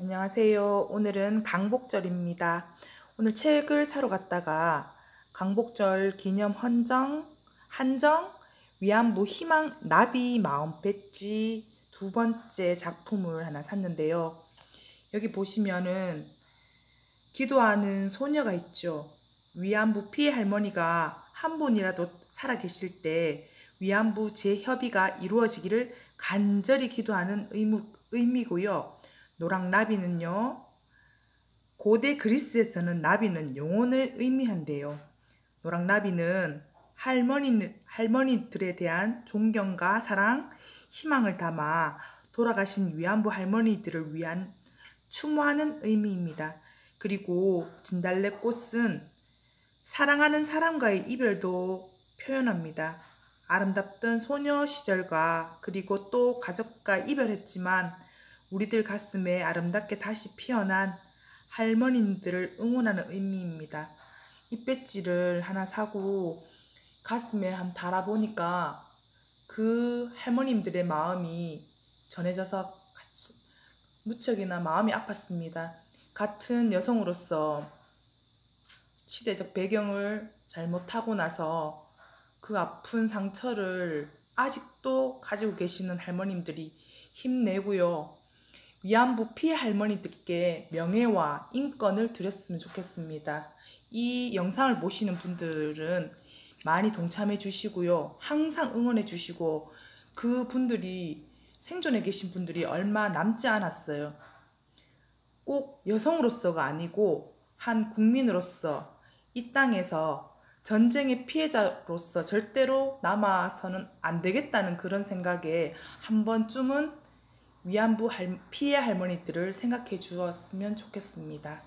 안녕하세요. 오늘은 강복절입니다. 오늘 책을 사러 갔다가 강복절 기념 헌정, 한정, 위안부 희망 나비 마음 배지 두 번째 작품을 하나 샀는데요. 여기 보시면은 기도하는 소녀가 있죠. 위안부 피해 할머니가 한 분이라도 살아 계실 때 위안부 재협의가 이루어지기를 간절히 기도하는 의무, 의미고요. 노랑 나비는요. 고대 그리스에서는 나비는 영혼을 의미한대요. 노랑 나비는 할머니, 할머니들에 대한 존경과 사랑, 희망을 담아 돌아가신 위안부 할머니들을 위한 추모하는 의미입니다. 그리고 진달래꽃은 사랑하는 사람과의 이별도 표현합니다. 아름답던 소녀 시절과 그리고 또 가족과 이별했지만 우리들 가슴에 아름답게 다시 피어난 할머님들을 응원하는 의미입니다. 이 배지를 하나 사고 가슴에 한 달아보니까 그 할머님들의 마음이 전해져서 같이 무척이나 마음이 아팠습니다. 같은 여성으로서 시대적 배경을 잘못하고 나서 그 아픈 상처를 아직도 가지고 계시는 할머님들이 힘내고요. 위안부 피해 할머니들께 명예와 인권을 드렸으면 좋겠습니다. 이 영상을 보시는 분들은 많이 동참해 주시고요. 항상 응원해 주시고 그 분들이 생존해 계신 분들이 얼마 남지 않았어요. 꼭 여성으로서가 아니고 한 국민으로서 이 땅에서 전쟁의 피해자로서 절대로 남아서는 안 되겠다는 그런 생각에 한 번쯤은 위안부 피해 할머니들을 생각해 주었으면 좋겠습니다.